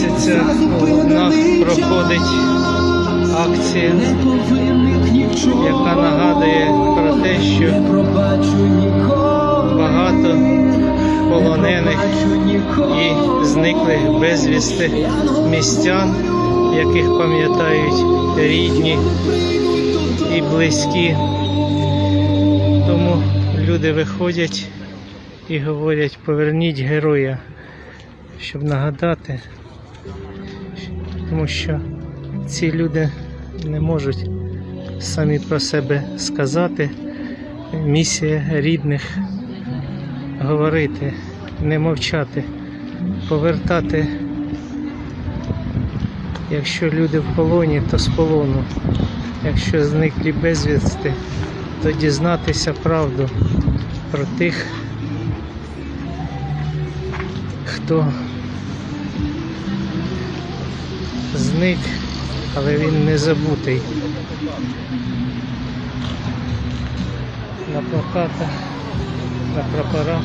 місяця у нас проходить акція, яка нагадує про те, що багато полонених і зниклих безвісти містян, яких пам'ятають рідні і близькі. Тому люди виходять і говорять, поверніть героя, щоб нагадати, тому що ці люди не можуть самі про себе сказати. Місія рідних говорити, не мовчати, повертати. Якщо люди в полоні, то з полону. Якщо зниклі безвісти, то дізнатися правду про тих, хто зник, але він не забутий. На плакатах, на прапорах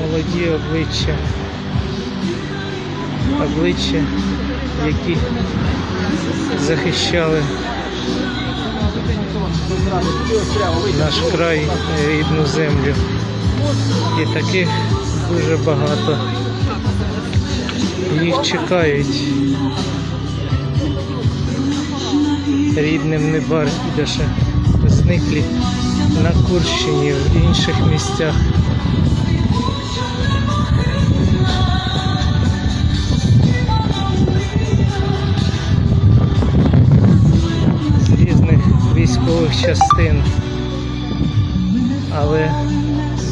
молоді обличчя, обличчя, які захищали наш край, рідну землю. І таких дуже багато. Їх чекають. Рідним не байдуже. Зниклі на Курщині, в інших місцях. З різних військових частин. Але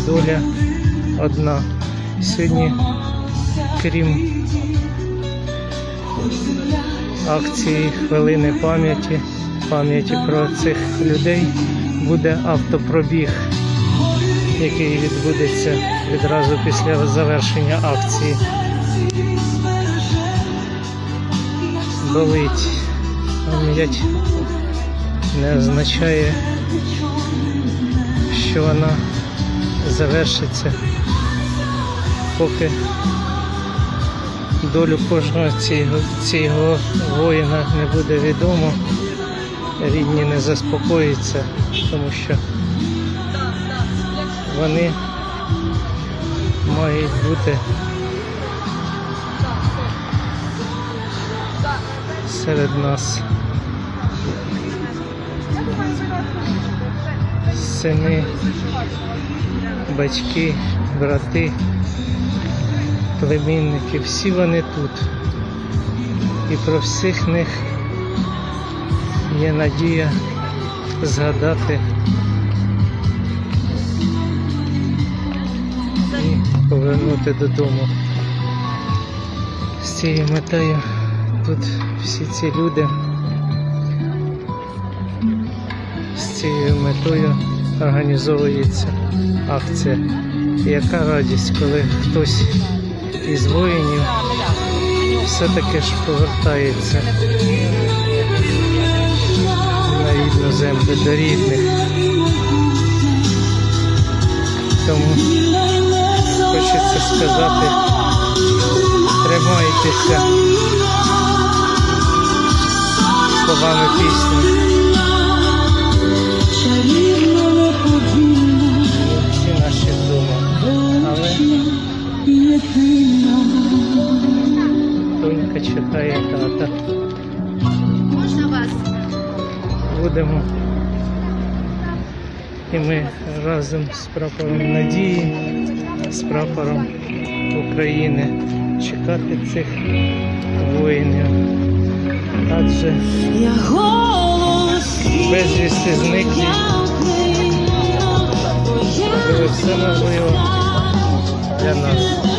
доля одна. Сьогодні, крім акції хвилини пам'яті, пам'яті про цих людей, буде автопробіг, який відбудеться відразу після завершення акції. Болить. Пам'ять не означає, що вона завершиться, поки долю кожного цього, цього воїна не буде відомо, рідні не заспокоїться, тому що вони мають бути серед нас. Сини, батьки, брати, племінники, всі вони тут. І про всіх них є надія згадати і повернути додому. З цією метою тут всі ці люди з цією метою організовується акція. Яка радість, коли хтось із воїнів все-таки ж повертається на рідну землю до рідних. Тому хочеться сказати, тримайтеся словами пісні. Будемо. І ми разом з прапором надії, з прапором України чекати цих воїнів. Адже безвісти зниклі, робили все можливе для нас.